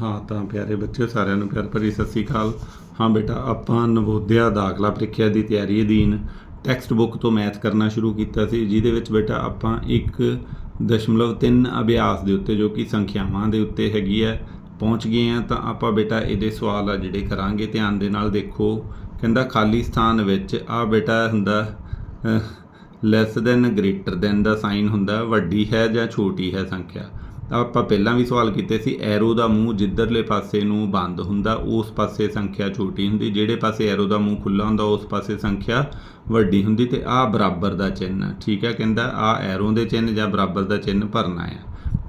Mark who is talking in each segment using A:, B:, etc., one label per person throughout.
A: ਹਾਂ, ਤਾਂ ਪਿਆਰੇ ਬੱਚਿਓ, ਸਾਰਿਆਂ ਨੂੰ ਪਿਆਰ ਭਰੀ ਸਤਿ ਸ੍ਰੀ ਅਕਾਲ। ਹਾਂ ਬੇਟਾ, ਆਪਾਂ ਨਵੋਦਿਆ ਦਾਖਲਾ ਪ੍ਰੀਖਿਆ ਦੀ ਤਿਆਰੀ ਅਧੀਨ ਟੈਕਸਟ ਬੁੱਕ ਤੋਂ ਮੈਥ ਕਰਨਾ ਸ਼ੁਰੂ ਕੀਤਾ ਸੀ, ਜਿਹਦੇ ਵਿੱਚ ਬੇਟਾ ਆਪਾਂ 1.3 ਅਭਿਆਸ ਦੇ ਉੱਤੇ, ਜੋ ਕਿ ਸੰਖਿਆਵਾਂ ਦੇ ਉੱਤੇ ਹੈਗੀ ਹੈ, ਪਹੁੰਚ ਗਏ ਆ ਤਾਂ ਆਪਾਂ ਬੇਟਾ ਇਹਦੇ ਸਵਾਲ ਆ ਜਿਹੜੇ ਕਰਾਂਗੇ, ਧਿਆਨ ਦੇ ਨਾਲ ਦੇਖੋ। ਕਹਿੰਦਾ, ਖਾਲੀ ਸਥਾਨ ਵਿੱਚ ਆ ਬੇਟਾ ਹੁੰਦਾ ਲੈਸ ਦੈਨ ਗ੍ਰੇਟਰ ਦੈਨ ਦਾ ਸਾਈਨ ਹੁੰਦਾ, ਵੱਡੀ ਹੈ ਜਾਂ ਛੋਟੀ ਹੈ ਸੰਖਿਆ? ਆਪਾਂ ਪਹਿਲਾਂ ਵੀ ਸਵਾਲ ਕੀਤੇ ਸੀ, ਐਰੋ ਦਾ ਮੂੰਹ ਜਿੱਧਰਲੇ ਪਾਸੇ ਨੂੰ ਬੰਦ ਹੁੰਦਾ, ਉਸ ਪਾਸੇ ਸੰਖਿਆ ਛੋਟੀ ਹੁੰਦੀ, ਜਿਹੜੇ ਪਾਸੇ ਐਰੋ ਦਾ ਮੂੰਹ ਖੁੱਲਾ ਹੁੰਦਾ, ਉਸ ਪਾਸੇ ਸੰਖਿਆ ਵੱਡੀ ਹੁੰਦੀ, ਤੇ ਆ ਬਰਾਬਰ ਦਾ ਚਿੰਨ੍ਹ ਠੀਕ ਹੈ ਕਹਿੰਦਾ ਆ ਐਰੋ ਦੇ ਚਿੰਨ੍ਹ ਜਾਂ ਬਰਾਬਰ ਦਾ ਚਿੰਨ੍ਹ ਭਰਨਾ ਹੈ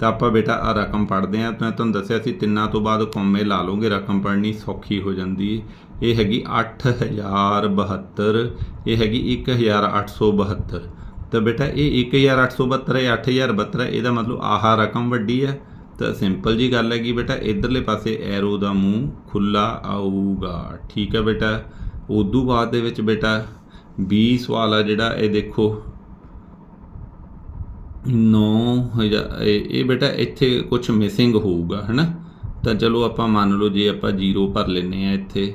A: ਤਾਂ ਆਪਾਂ ਬੇਟਾ ਆ ਰਕਮ ਪੜ੍ਹਦੇ ਆ ਮੈਂ ਤੁਹਾਨੂੰ ਦੱਸਿਆ ਸੀ, ਤਿੰਨਾਂ ਤੋਂ ਬਾਅਦ ਕੌਮੇ ਲਾ ਲਓਗੇ, ਰਕਮ ਪੜ੍ਹਨੀ ਸੌਖੀ ਹੋ ਜਾਂਦੀ ਹੈ। ਇਹ ਹੈਗੀ 8072 ਇਹ ਹੈਗੀ 1872 ਤਾਂ ਬੇਟਾ ਇਹ 1872 ਹੈ 8072 ਹੈ, ਇਹਦਾ ਮਤਲਬ ਆਹ ਰਕਮ ਵੱਡੀ ਹੈ। ਤਾਂ ਸਿੰਪਲ ਜੀ ਗੱਲ ਹੈ ਕਿ ਬੇਟਾ, ਇਧਰਲੇ ਪਾਸੇ ਐਰੋ ਦਾ ਮੂੰਹ ਖੁੱਲਾ ਆਊਗਾ। ਠੀਕ ਹੈ ਬੇਟਾ। ਉਦੋਂ ਬਾਅਦ ਦੇ ਵਿੱਚ ਬੇਟਾ 20 ਸਵਾਲ ਆ ਜਿਹੜਾ, ਇਹ ਦੇਖੋ। 9000 ਇਹ ਇਹ ਬੇਟਾ ਇੱਥੇ ਕੁਝ ਮਿਸਿੰਗ ਹੋਊਗਾ, ਹੈਨਾ? ਤਾਂ ਚਲੋ ਆਪਾਂ ਮੰਨ ਲਓ ਜੇ ਆਪਾਂ ਜ਼ੀਰੋ ਭਰ ਲੈਨੇ ਆ ਇੱਥੇ,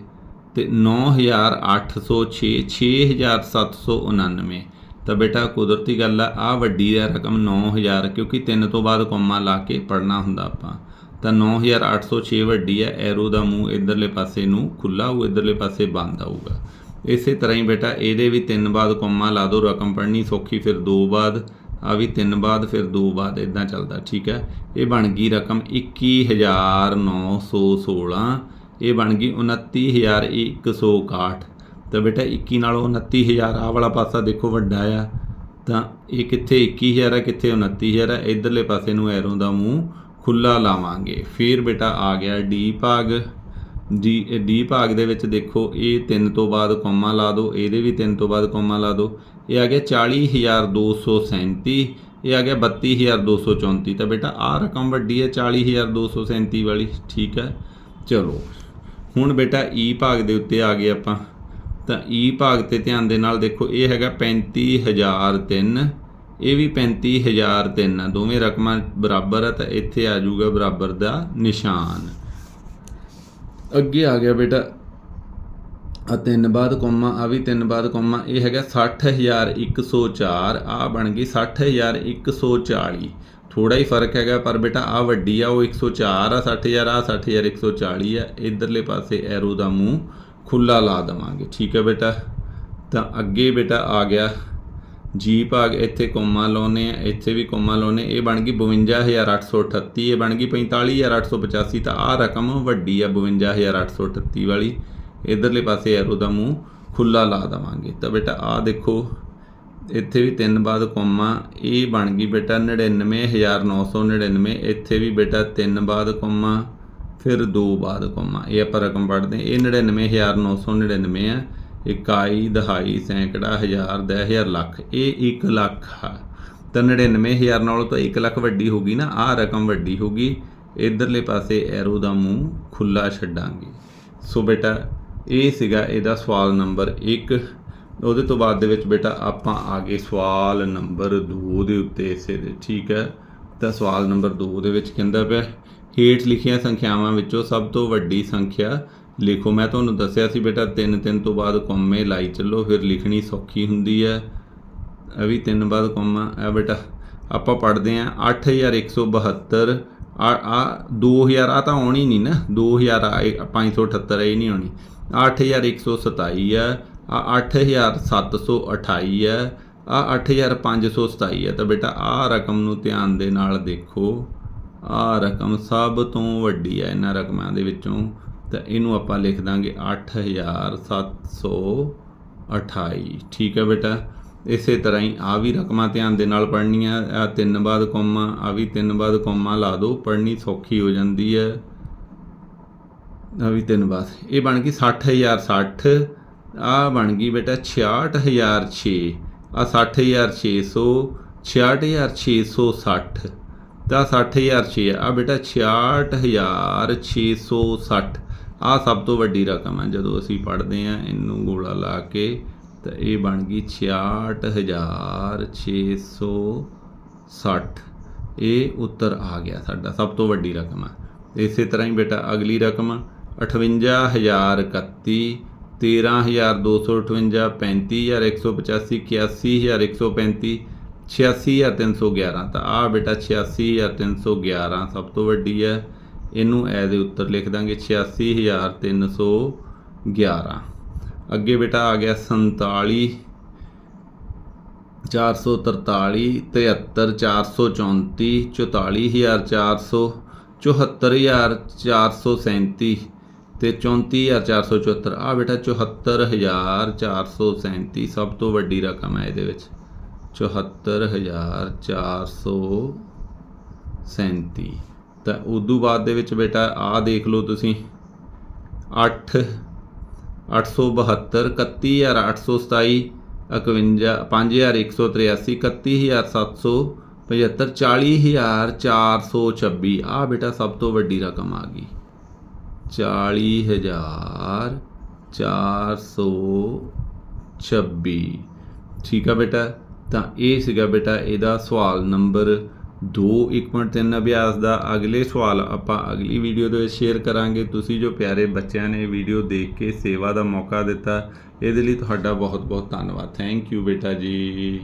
A: ਤੇ 9806 6799 ਤਾਂ ਬੇਟਾ, ਕੁਦਰਤੀ ਗੱਲ ਆ ਆ ਵੱਡੀ ਦਾ ਰਕਮ 9000 ਕਿਉਂਕਿ ਤਿੰਨ ਤੋਂ ਬਾਅਦ ਕੋਮਾ ਲਾ ਕੇ ਪੜਨਾ ਹੁੰਦਾ ਆਪਾਂ। ਤਾਂ 9806 ਵੱਡੀ ਹੈ ਐਰੋ ਦਾ ਮੂੰਹ ਇਧਰਲੇ ਪਾਸੇ ਨੂੰ ਖੁੱਲਾ ਹੋਊ, ਇਧਰਲੇ ਪਾਸੇ ਬੰਦ ਆਊਗਾ। ਇਸੇ ਤਰ੍ਹਾਂ ਹੀ ਬੇਟਾ, ਇਹਦੇ ਵੀ ਤਿੰਨ ਬਾਅਦ ਕੋਮਾ ਲਾ ਦੋ, ਰਕਮ ਪੜਨੀ ਸੌਖੀ, ਫਿਰ ਦੋ ਬਾਅਦ ਆ ਵੀ ਤਿੰਨ ਬਾਅਦ, ਫਿਰ ਦੋ ਬਾਅਦ ਇਦਾਂ ਚੱਲਦਾ, ਠੀਕ ਹੈ ਇਹ ਬਣ ਗਈ ਰਕਮ 21916 ਇਹ ਬਣ ਗਈ 29161 ਤਾਂ ਬੇਟਾ 21 ਨਾਲੋਂ 29000 ਆ ਵਾਲਾ ਪਾਸਾ ਦੇਖੋ ਵੱਡਾ ਆ। ਤਾਂ ਇਹ ਕਿੱਥੇ 21000 ਹੈ ਕਿੱਥੇ 29000 ਹੈ ਇਧਰਲੇ ਪਾਸੇ ਨੂੰ ਐਰੋ ਦਾ ਮੂੰਹ ਖੁੱਲਾ ਲਾਵਾਂਗੇ। ਫਿਰ ਬੇਟਾ ਆ ਗਿਆ ਡੀ ਭਾਗ। ਡੀ ਡੀ ਭਾਗ ਦੇ ਵਿੱਚ ਦੇਖੋ, ਇਹ 3 ਤੋਂ ਬਾਅਦ ਕੋਮਾ ਲਾ ਦਿਓ ਇਹਦੇ ਵੀ 3 ਤੋਂ ਬਾਅਦ ਕੋਮਾ ਲਾ ਦਿਓ ਇਹ ਆ ਗਿਆ 40237 ਇਹ ਆ ਗਿਆ 32234 ਤਾਂ ਬੇਟਾ ਆ ਰਕਮ ਵੱਡੀ ਹੈ 40237 ਵਾਲੀ। ਠੀਕ ਹੈ ਚਲੋ, ਹੁਣ ਬੇਟਾ ਈ ਭਾਗ ਦੇ ਉੱਤੇ ਆ ਗਏ ਆਪਾਂ। ਤਾਂ ਈ ਭਾਗ ਤੇ ਧਿਆਨ ਦੇ ਨਾਲ ਦੇਖੋ, ਇਹ ਹੈਗਾ 35003 ਇਹ ਵੀ 35003 ਆ, ਦੋਵੇਂ ਰਕਮਾਂ ਬਰਾਬਰ ਆ, ਤਾਂ ਇੱਥੇ ਆ ਜਾਊਗਾ ਬਰਾਬਰ ਦਾ ਨਿਸ਼ਾਨ। ਅੱਗੇ ਆ ਗਿਆ ਬੇਟਾ ਆ ਤਿੰਨ ਬਾਅਦ ਕੋਮਾ ਆ ਵੀ ਤਿੰਨ ਬਾਅਦ ਕੋਮਾ, ਇਹ ਹੈਗਾ 60104 ਆ ਬਣ ਗਈ 60140 ਥੋੜਾ ਹੀ ਫ਼ਰਕ ਹੈਗਾ, ਪਰ ਬੇਟਾ ਆ ਵੱਡੀ ਆ, ਉਹ 104 ਆ 60000 ਆ 60140 ਆ, ਇਧਰਲੇ ਪਾਸੇ ਐਰੋ ਦਾ ਮੂੰਹ। ਖੁੱਲਾ ਲਾ ਦਵਾਂਗੇ। ਠੀਕ ਹੈ ਬੇਟਾ? ਤਾਂ ਅੱਗੇ ਬੇਟਾ ਆ ਗਿਆ। ਜੀ ਭਾਗ ਇੱਥੇ ਕੋਮਾ ਲਾਉਨੇ ਆ ਇੱਥੇ ਵੀ ਕੋਮਾ ਲਾਉਨੇ ਇਹ ਬਣ ਗਈ 52838 ਇਹ ਬਣ ਗਈ 45885 ਤਾਂ ਆ ਰਕਮ ਵੱਡੀ ਆ 52838 ਵਾਲੀ। ਇਧਰਲੇ ਪਾਸੇ ਐਰੋ ਦਾ ਮੂੰਹ ਖੁੱਲਾ ਲਾ ਦਵਾਂਗੇ। ਤਾਂ ਬੇਟਾ ਆ ਦੇਖੋ। ਇੱਥੇ ਵੀ ਤਿੰਨ ਬਾਅਦ ਕੋਮਾ। ਇਹ ਬਣ ਗਈ ਬੇਟਾ 99999 ਇੱਥੇ ਵੀ ਬੇਟਾ ਤਿੰਨ ਬਾਅਦ ਕੋਮਾ। ਫਿਰ ਦੋ ਬਾਅਦ ਕੋਮਾ। ਇਹ ਆਪਾਂ ਰਕਮ ਪੜ੍ਹਦੇ ਹਾਂ। ਇਹ 99999 ਆ। ਇਕਾਈ ਦਹਾਈ, ਸੈਂਕੜਾ, ਹਜ਼ਾਰ ਦਸ ਹਜ਼ਾਰ, ਲੱਖ। ਇਹ 1 ਲੱਖ ਹੈ ਤਾਂ 99000 ਨਾਲੋਂ ਤਾਂ 1 ਲੱਖ ਵੱਡੀ ਹੋਗੀ ਨਾ। ਆਹ ਰਕਮ ਵੱਡੀ ਹੋਗੀ ਇਧਰਲੇ ਪਾਸੇ ਐਰੋ ਦਾ ਮੂੰਹ ਖੁੱਲਾ ਛੱਡਾਂਗੇ। ਸੋ ਬੇਟਾ, ਇਹ ਸੀਗਾ ਇਹਦਾ ਸਵਾਲ ਨੰਬਰ 1 ਉਹਦੇ ਤੋਂ ਬਾਅਦ ਦੇ ਵਿੱਚ ਬੇਟਾ, ਆਪਾਂ ਆ ਗਏ ਸਵਾਲ ਨੰਬਰ 2 ਦੇ ਉੱਤੇ ਇਸੇ ਦੇ। ਠੀਕ ਹੈ? ਤਾਂ ਸਵਾਲ ਨੰਬਰ 2 ਦੇ ਵਿੱਚ ਕਹਿੰਦਾ ਪਿਆ ਹੇਠ ਲਿਖੀਆਂ ਸੰਖਿਆਵਾਂ ਵਿੱਚੋਂ ਸਭ ਤੋਂ ਵੱਡੀ ਸੰਖਿਆ ਲਿਖੋ। ਮੈਂ ਤੁਹਾਨੂੰ ਦੱਸਿਆ ਸੀ ਬੇਟਾ, ਤਿੰਨ ਤਿੰਨ ਤੋਂ ਬਾਅਦ ਕੋਮੇ ਲਾਈ ਚੱਲੋ, ਫਿਰ ਲਿਖਣੀ ਸੌਖੀ ਹੁੰਦੀ ਹੈ। ਇਹ ਵੀ ਤਿੰਨ ਬਾਅਦ ਕੋਮਾ। ਇਹ ਬੇਟਾ, ਆਪਾਂ ਪੜ੍ਹਦੇ ਆਂ 8172 ਆ ਆ 2000 ਆ ਤਾਂ ਆਉਣੀ ਨਹੀਂ ਨਾ। 2000 ਆ, ਇਹ 578 ਇਹ ਨਹੀਂ ਆਉਣੀ। 8127 ਹੈ, ਆ 8728 ਹੈ, ਆ 8527 ਹੈ। ਤਾਂ ਬੇਟਾ ਆ ਰਕਮ ਨੂੰ ਧਿਆਨ ਦੇ ਨਾਲ ਦੇਖੋ। ਆ ਰਕਮ ਸਭ ਤੋਂ ਵੱਡੀ ਹੈ ਇਹਨਾਂ ਰਕਮਾਂ ਦੇ ਵਿੱਚੋਂ ਤਾਂ ਇਹਨੂੰ ਆਪਾਂ ਲਿਖ ਦਾਂਗੇ 8728 ਠੀਕ ਹੈ ਬੇਟਾ? ਇਸੇ ਤਰ੍ਹਾਂ ਹੀ ਆ ਵੀ ਰਕਮਾਂ ਧਿਆਨ ਦੇ ਨਾਲ ਪੜ੍ਹਨੀਆਂ ਆ ਤਿੰਨ ਬਾਅਦ ਕੋਮਾ ਆ ਵੀ ਤਿੰਨ ਬਾਅਦ ਕੋਮਾ ਲਾ ਦਿਓ ਪੜ੍ਹਨੀ ਸੌਖੀ ਹੋ ਜਾਂਦੀ ਹੈ। ਆ ਵੀ ਤਿੰਨ ਬਾਅਦ। ਇਹ ਬਣ ਗਈ 60060 ਆ ਬਣ ਗਈ ਬੇਟਾ 66006 ਆ 60600 66660 ਤਾਂ 60006 ਆ। ਬੇਟਾ 66660 ਆ ਸਭ ਤੋਂ ਵੱਡੀ ਰਕਮ ਹੈ ਜਦੋਂ ਅਸੀਂ ਪੜ੍ਹਦੇ ਆ, ਇਹਨੂੰ ਗੋਲਾ ਲਾ ਕੇ ਤਾਂ ਇਹ ਬਣ ਗਈ 66660 ਇਹ ਉੱਤਰ ਆ ਗਿਆ ਸਾਡਾ, ਸਭ ਤੋਂ ਵੱਡੀ ਰਕਮ ਹੈ ਇਸੇ ਤਰ੍ਹਾਂ ਹੀ ਬੇਟਾ, ਅਗਲੀ ਰਕਮ 58031 13258 35185 81135 86311 ਤਾਂ ਆ ਬੇਟਾ 86311 ਸਭ ਤੋਂ ਵੱਡੀ ਹੈ। ਇਹਨੂੰ ਐ ਦੇ ਉੱਤਰ ਲਿਖ ਦਾਂਗੇ 86311 ਅੱਗੇ ਬੇਟਾ ਆ ਗਿਆ 47 443 73 434 44400 74437 ਤੇ 34474 ਆ ਬੇਟਾ 74437 ਸਭ ਤੋਂ ਵੱਡੀ ਰਕਮ ਹੈ ਇਹਦੇ ਵਿੱਚ। 74437 ਤਾਂ ਉਦੋਂ ਬਾਅਦ ਦੇ ਵਿੱਚ ਬੇਟਾ ਆ ਦੇਖ ਲਓ ਤੁਸੀਂ। 8 872 31827 51 5183 31775 40426 ਆ ਬੇਟਾ ਸਭ ਤੋਂ ਵੱਡੀ ਰਕਮ ਆ ਗਈ। 40426 ਠੀਕ ਆ ਬੇਟਾ? ਤਾਂ ਇਹ ਸੀਗਾ ਬੇਟਾ ਇਹਦਾ ਸਵਾਲ ਨੰਬਰ 2 1.3 ਅਭਿਆਸ ਦਾ। ਅਗਲੇ ਸਵਾਲ ਆਪਾਂ ਅਗਲੀ ਵੀਡੀਓ ਦੇ ਵਿੱਚ ਸ਼ੇਅਰ ਕਰਾਂਗੇ। ਤੁਸੀਂ ਜੋ ਪਿਆਰੇ ਬੱਚਿਆਂ ਨੇ ਵੀਡੀਓ ਦੇਖ ਕੇ ਸੇਵਾ ਦਾ ਮੌਕਾ ਦਿੱਤਾ, ਇਹਦੇ ਲਈ ਤੁਹਾਡਾ ਬਹੁਤ ਬਹੁਤ ਧੰਨਵਾਦ। ਥੈਂਕ ਯੂ ਬੇਟਾ ਜੀ।